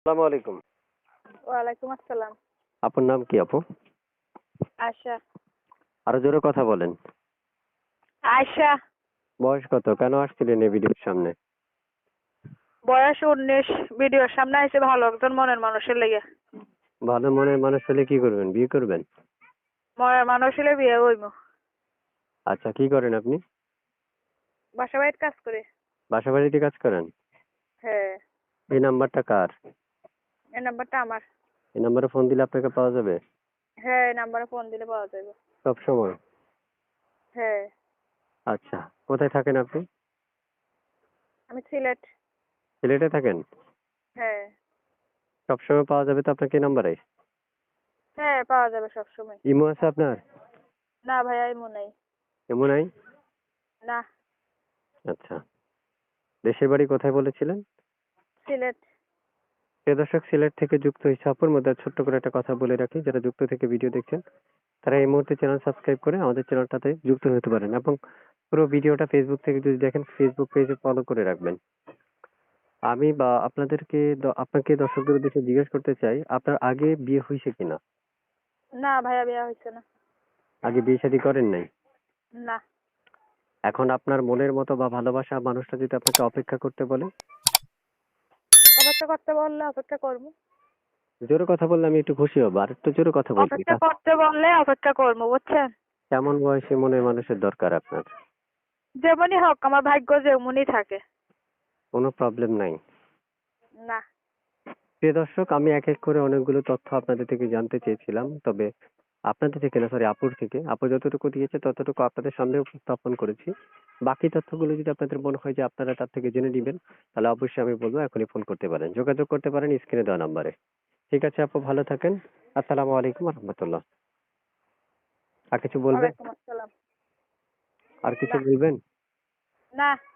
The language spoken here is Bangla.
আসসালামু আলাইকুম। ওয়ালাইকুম আসসালাম। আপনার নাম কি আপু? আয়শা। আরও জোরে কথা বলেন। আয়শা। বয়স কত? কেন আসছিলেন এই ভিডিওর সামনে? বয়স উনিশ। ভিডিওর সামনে আইসে ভালো একজন মনের মানুষের লেগে। ভালো মনের মানুষ হলে কি করবেন? বিয়ে করবেন? মনের মানুষ হলে বিয়ে হইব আচ্ছা কি করেন আপনি? বাসা বাড়ির কাজ করে। বাসা বাড়িতে কাজ করেন? হ্যাঁ। এই নাম্বারটা কার? এই নাম্বারটা আমার। এই নাম্বারে ফোন দিলে আপনাকে পাওয়া যাবে? হ্যাঁ এই নাম্বারে ফোন দিলে পাওয়া যাবে। সব সময়? হ্যাঁ। আচ্ছা কোথায় থাকেন আপনি? আমি সিলেট। সিলেটে থাকেন? হ্যাঁ। সব সময় পাওয়া যাবে তো আপনাকে এই নাম্বারে? হ্যাঁ পাওয়া যাবে সবসময় ইমো আছে আপনার? না ভাইয়া এমন নাই। ইমো নাই? না। আচ্ছা। দেশের বাড়ি কোথায় বলেছিলেন? সিলেট। প্রিয় দর্শক সিলেট থেকে যুক্ত হয়েছে আপুর মধ্যে ছোট্ট করে একটা কথা বলে রাখি। যারা যুক্ত থেকে ভিডিও দেখছেন তারা এই মুহূর্তে চ্যানেল সাবস্ক্রাইব করে আমাদের চ্যানেলটাতে যুক্ত হতে পারেন এবং পুরো ভিডিওটা ফেসবুক থেকে যদি দেখেন ফেসবুক পেজে ফলো করে রাখবেন। আমি বা আপনাদেরকে আপনাকে দর্শকদের উদ্দেশ্যে জিজ্ঞেস করতে চাই আপনার আগে বিয়ে হয়েছে কিনা? না ভাইয়া বিয়ে হয়েছে না। আগে বিয়ে শাদী করেন নাই? না। এখন আপনার মনের মতো বা ভালোবাসা মানুষটা যদি আপনাকে অপেক্ষা করতে বলে? অপেক্ষা করতে বললে অপেক্ষা করব। জোরে কথা বললে আমি একটু খুশি হব আর একটু জোরে কথা অপেক্ষা করতে বললে অপেক্ষা করব বুঝছেন? কেমন বয়সে মনের মানুষের দরকার আপনার? যেমনই হোক আমার ভাগ্য যেমনই থাকে। কোনো প্রবলেম নাই। না। প্রিয় দর্শক আমি এক এক করে অনেকগুলো তথ্য আপনাদের থেকে জানতে চেয়েছিলাম তবে আপনাদের থেকে না সরি আপুর থেকে। আপু যতটুকু দিয়েছে ততটুকু আপনাদের সামনে উপস্থাপন করেছি। বাকি তথ্যগুলো যদি আপনাদের মনে হয় যে আপনারা তার থেকে জেনে নেবেন তাহলে অবশ্যই আমি বলব এখনই ফোন করতে পারেন। যোগাযোগ করতে পারেন স্ক্রিনে দেওয়া নাম্বারে। ঠিক আছে আপু ভালো থাকেন। আসসালামু আলাইকুম রহমতুল্লাহ। আর কিছু বলবেন? আর কিছু বলবেন? না।